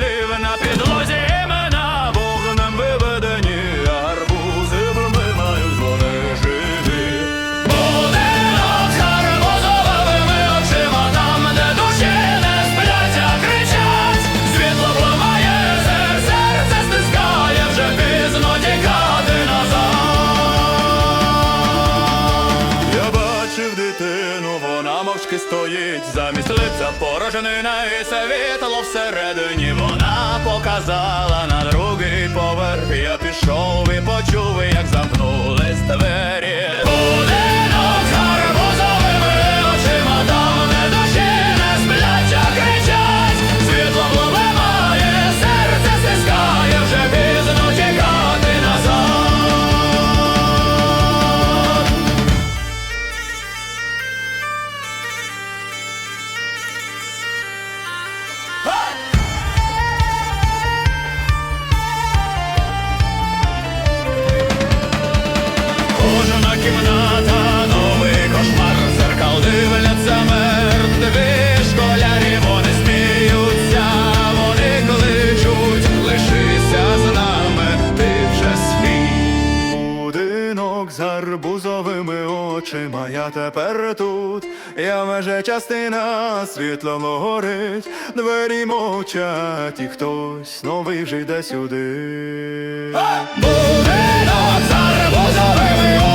Залив на підлозі. Це порожнина і світло всередині вона показала на другий поверх. Я пішов і почув, як замкнулись двері. Будинок двері мовчать, і хтось новий вже йде сюди. Будинок з гарбузовими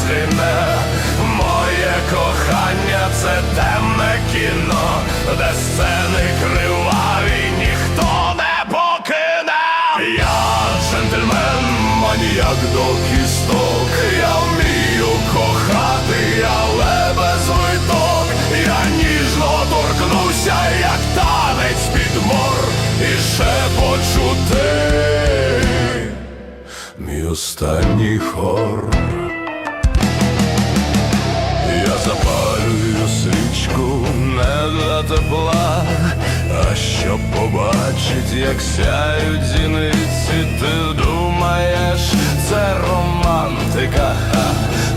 згине. Моє кохання це темне кіно, де сцени криваві ніхто не покине. Я джентльмен, маніяк до кісток. Я вмію кохати, але без виток. Я ніжно торкнуся, як танець під мор, і ще почути. Мій останній хор. Щоб побачить, як сяють зіниці, ти думаєш, це романтика,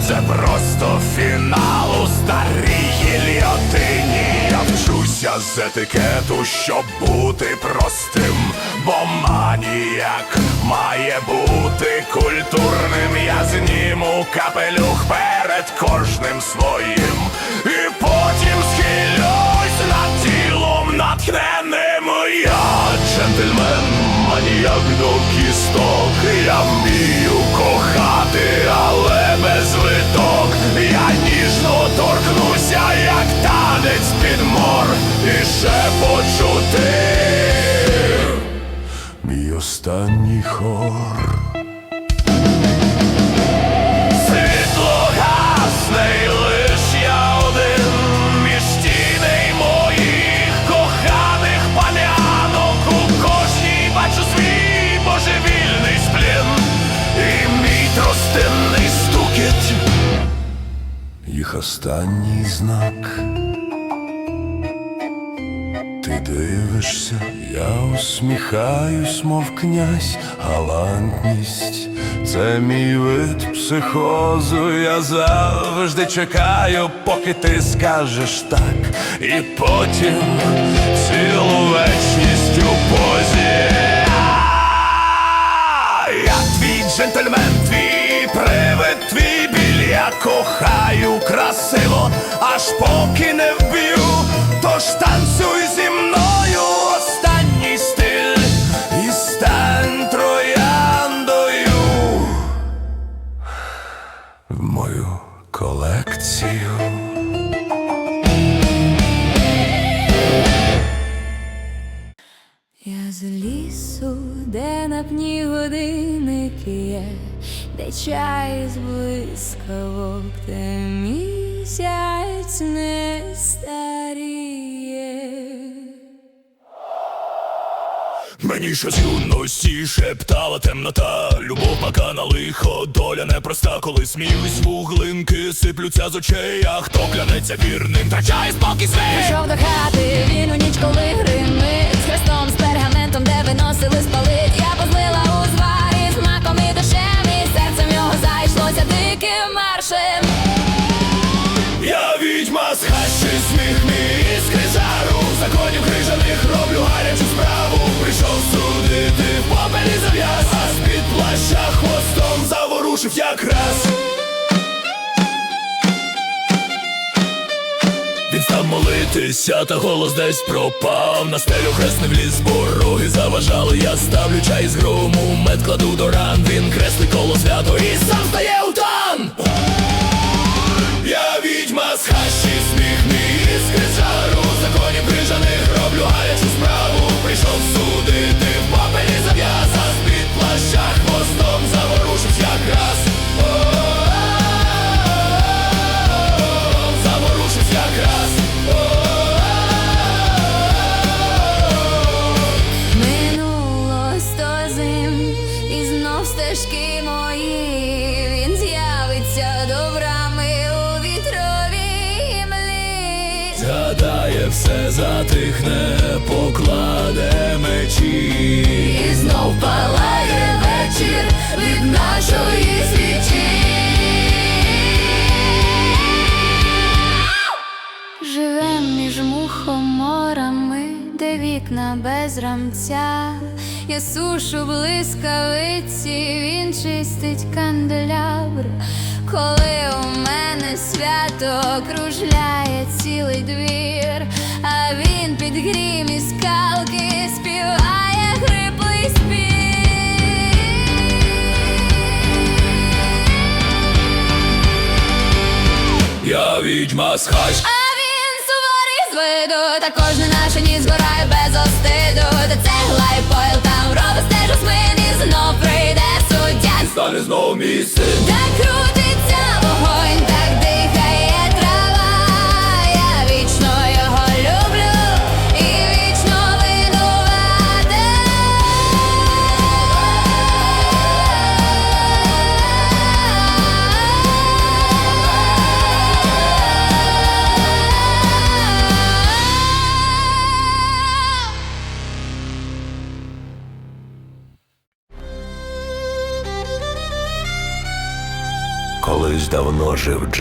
це просто фінал у старій гільйотині. Я вчуся з етикету, щоб бути простим, бо маніяк має бути культурним. Я зніму капелюх перед кожним своїм, і потім схилюсь над тілом натхненим. Я джентльмен, маніяк до кісток. Я вмію кохати, але без виток. Я ніжно торкнуся, як танець під мор, і ще почути. Мій останній хор. Їх останній знак. Ти дивишся, я усміхаюсь, мов князь, галантність. Це мій вид психозу, я завжди чекаю, поки ти скажеш так, і потім цілу вечність у позі. Я твій джентльмен, красиво, аж поки не вб'ю, тож танцюй зі мною де чай з блискавок, де місяць не старіє. Мені ще з юності шептала темнота, любов пока на лихо, доля непроста, коли сміюсь, вуглинки сиплються з очей, а хто клянеться вірним, втрачає спокій свій. Прийшов до хати, він у ніч, коли гримить. З хрестом, з пергаментом, де виносили спалить Я позлила у зварі з маком і дощем Серцем його зайшлося диким маршем. Я відьма з хащі, сміх мій іскри жару. Законів крижаних роблю гарячу справу. Прийшов судити в попелі зав'яз А з-під плаща хвостом заворушив якраз. Він став молитися, та голос десь пропав. На стелю хрест не вліз, пороги заважали Я ставлю чай з грому, мед кладу до ран Він креслить коло свято і сам стає затихне, покладе мечі І знов палає вечір від нашої свічі. Живем між мухоморами, де вікна без рамця. Я сушу блискавиці, він чистить канделябр. Коли у мене свято кружляє цілий двір, а він під грім і скалки співає хриплий спів. Я відьма з хащі А він суворий з виду, та кожна наша ніч згорає без остиду. Та цегла і там робить стежу смин і знов прийде суддя. Стане знову мій син Так крутиться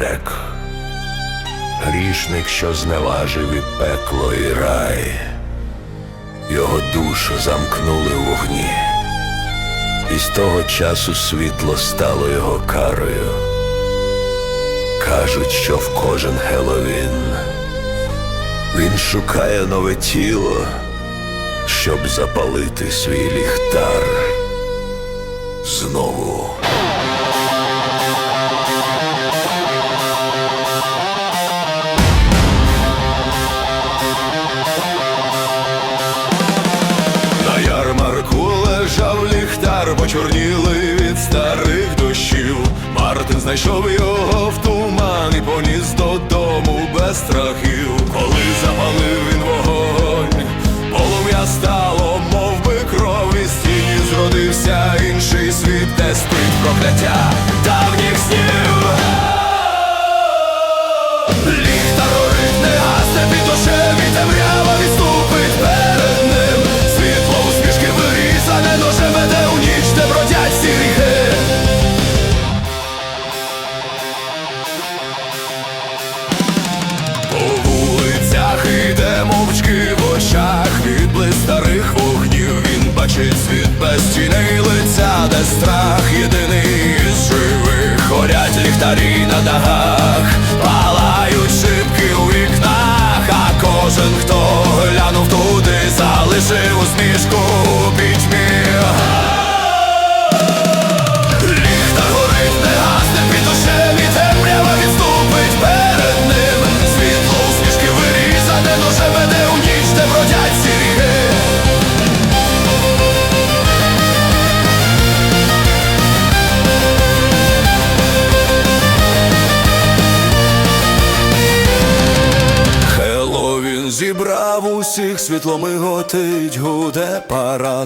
Джек, грішник, що зневажив і пекло, і рай, його душу замкнули в вогні, і з того часу світло стало його карою. Кажуть, що в кожен Геловін він шукає нове тіло, щоб запалити свій ліхтар знову. Знайшов його в туман і поніс додому без страхів. it was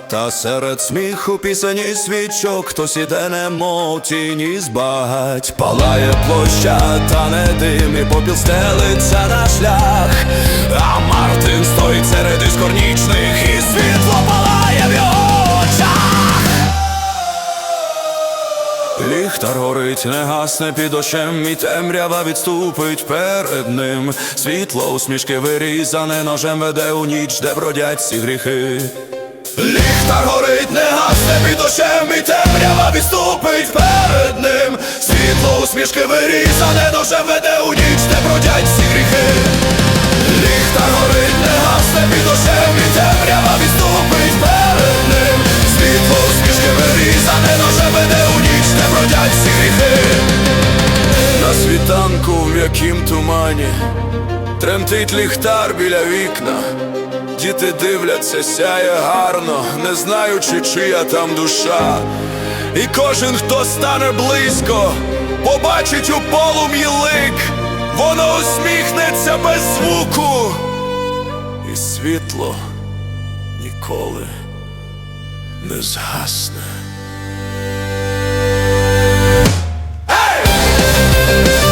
та серед сміху пісені свічок, хтось іде, немов тіні збагать, палає площа, та не дим, і попіл стелиться на шлях, а Мартин стоїть серед іскорнічних, і світло палає в його очах. Ліхтар горить, не гасне під дощем, і темрява відступить перед ним. Світло усмішки вирізане ножем веде у ніч, де бродять ці гріхи. Ліхтар горить, не гасне під дощем, і темрява відступить перед ним. Світло усмішки вирізане ножем веде у ніч, де бродять ці гріхи. Ліхтар горить, не гасне під дощем, і темрява відступить перед ним. Світло усмішки вирізане ножем веде у ніч, де бродять всі гріхи. На світанку в м'якім тумані Тремтить ліхтар біля вікна. Діти дивляться, сяє гарно, не знаючи, чия там душа. І кожен, хто стане близько, побачить у полум'ї лик, воно усміхнеться без звуку, і світло ніколи не згасне. Свято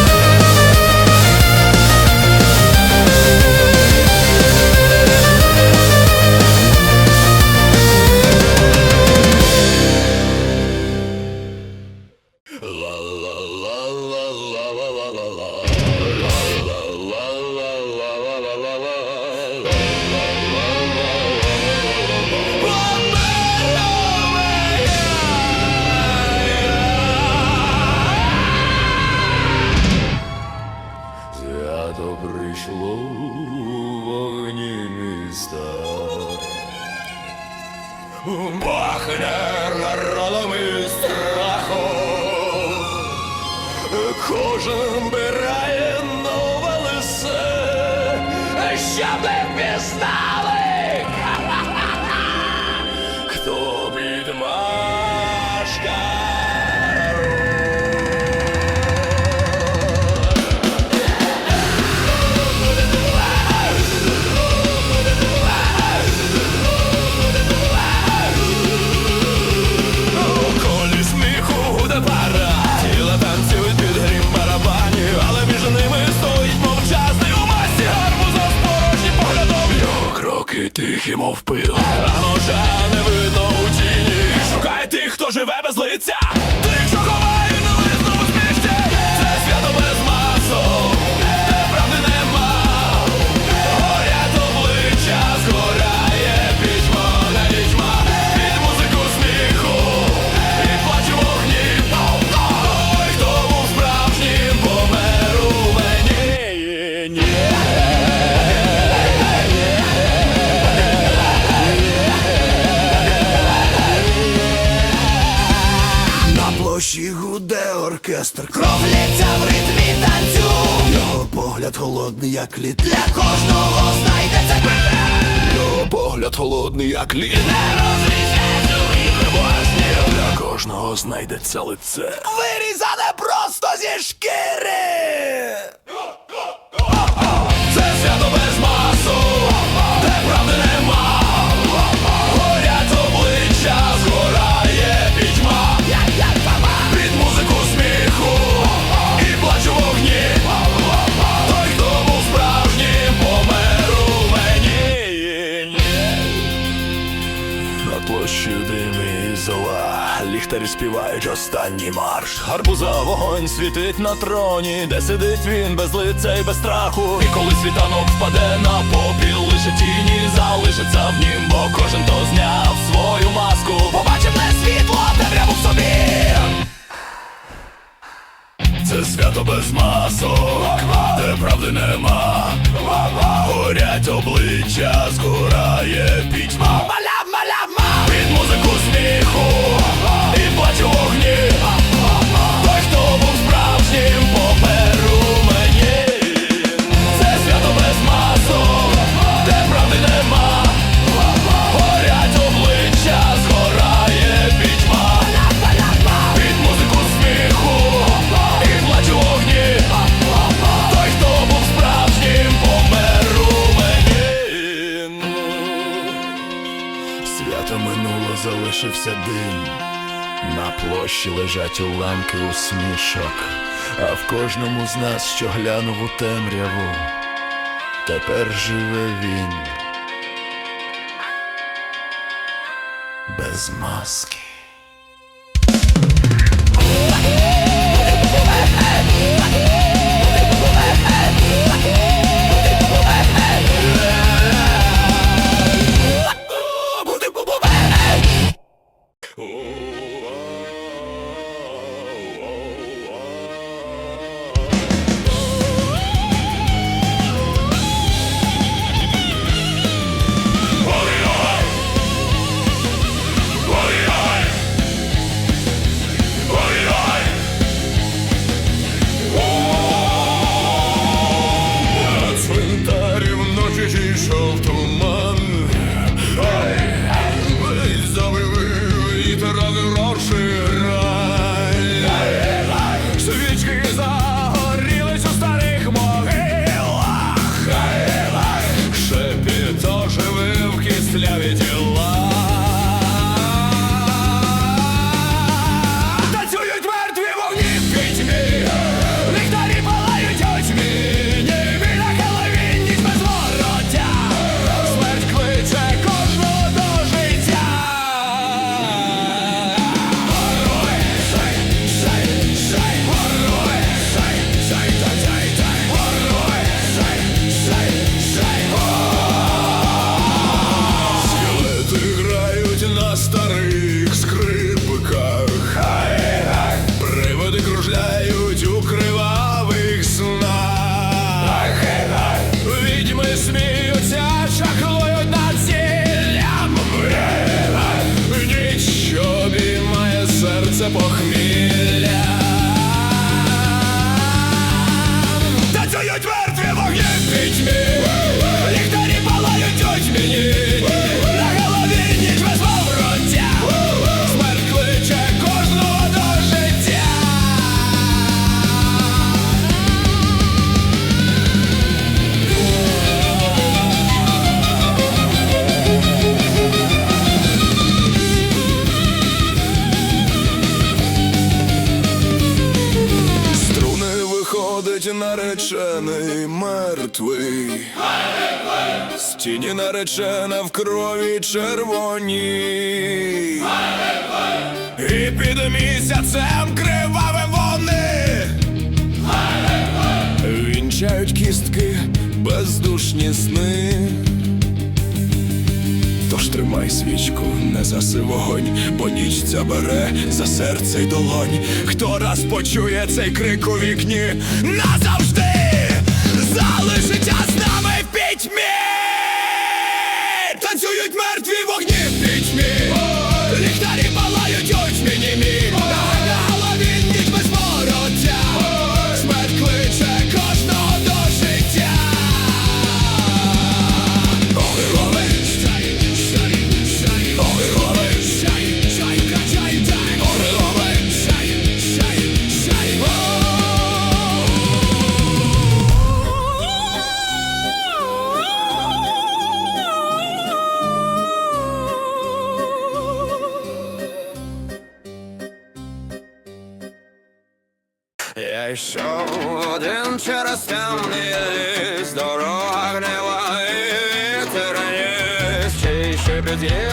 холодний, Для кожного знайдеться Його погляд холодний, як лід. Для кожного знайдеться лице. Вирізане просто зі шкіри. Це свято Ліхтарі співають останній марш Гарбуза вогонь світить на троні Де сидить він без лиця і без страху І коли світанок впаде на попіл Лише тіні залишаться в нім Бо кожен, хто зняв свою маску Побачив не світло, а темряву в собі це свято без масок, де правди нема. Горять обличчя, згорає пітьма. Маля, маля, ма! Під музику сміху і приманки усмішок, а в кожному з нас, що глянув у темряву, тепер живе він без маски. наречений мертвий, стіні наречена в крові червоні. і під місяцем криваве вони вінчають кістки бездушні сни. Тож тримай свічку, не заси вогонь, бо ніч забере за серце й долонь. Хто раз почує цей крик у вікні назавжди залишиться з нами пітьмі.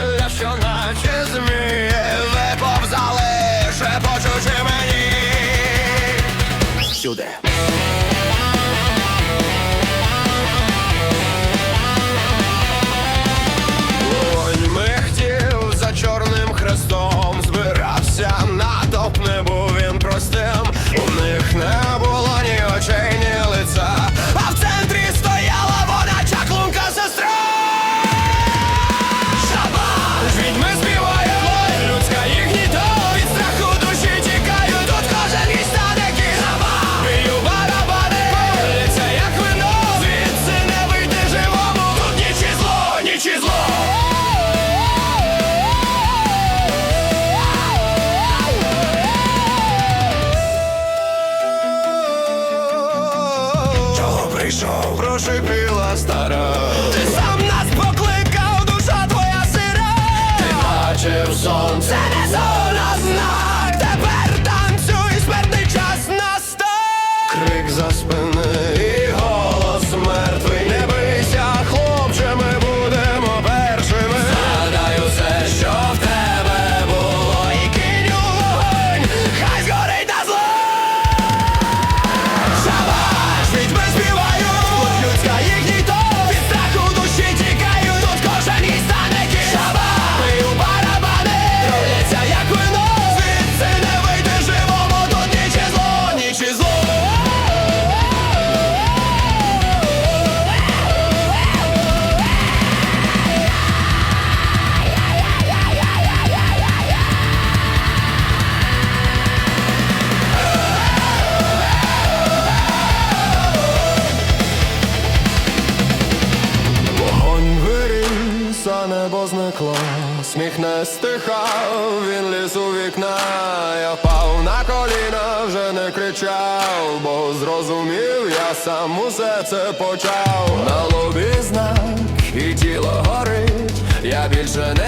весілля, що наче змі ви повзали, шепочучи мені сюди. прошипіла стара. все почав, на лобі знак і тіло горить, я більше не.